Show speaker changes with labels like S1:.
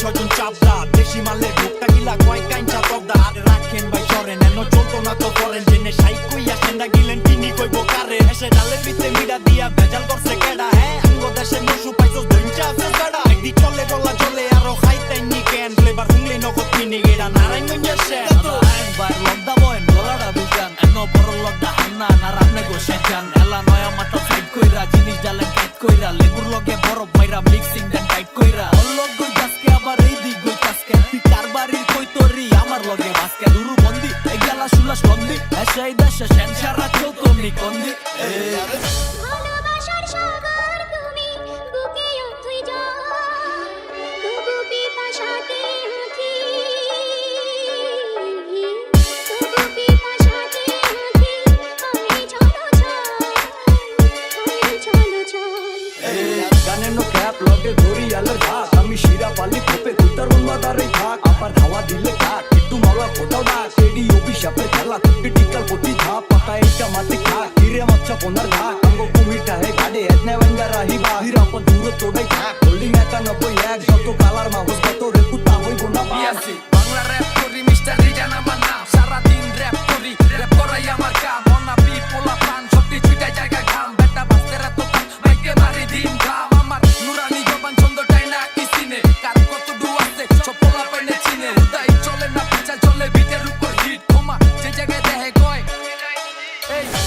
S1: ছজন চাপদা দেশি মালের ভুক্তা গিলা কয় কাইঞ্চা তবদা আর রাখেন ভাই সরেন এনো চলতো না তো করেন। জেনে সাই কইয়া সেন্ডা গিলেন তিনি কইব কারে? এসে ডালের ভিতরে মিডা দিয়া ভেজাল করছে কেডা? হ্যাঁ আঙ্গ দেশে মসু পাইছস ধইঞ্চা আছে একদি চলে, গলা চলে আরও খাইতেন নি কেন? ফ্লেভার হুংলি নগদ কিনি গেরা নারায়ণগঞ্জের শেন
S2: একবার লকডা বয় ডলারটা বিজান এনো বড় লকডা হান্না, না রামনে গো সেজান। এলা নয়া মাথা সাইড কইরা, জিনিস ডালেন টাইট কইরা, লেবুর লগে বরফ মাইরা মিক্সিং কই তোরি আমার লগে বাসকে দুরু বন্দি। এগালা সুলাস বন্দি এসাই দেশে সেন সারা তুমি কন্দি
S3: আমি চলো চল আমি চলো চল।
S4: গানের নো ক্যাপ লগে ঘড়ি আলোর ঢাক আমি শিরা পালি খোপে কুতার বন্ধাদারে থাক আবার ধাওয়া দিলে কাক একটু মাওয়া ফোটাও না। সেডি অভিশাপে খেলা টিকাল প্রতি ধাপ পাতা এইটা মাতে খা হিরে মাছা পোনার ঘা কাঙ্গো কুমিটা হে গাডে এতনে বাঙ্গা রাহি বা হিরা পর দূর তোড়াই থাক হোল্ডিং একা নব্বই এক, যত কালার মাহস কত রেকু তা হইব না
S2: বাংলা র্যাপ Hey.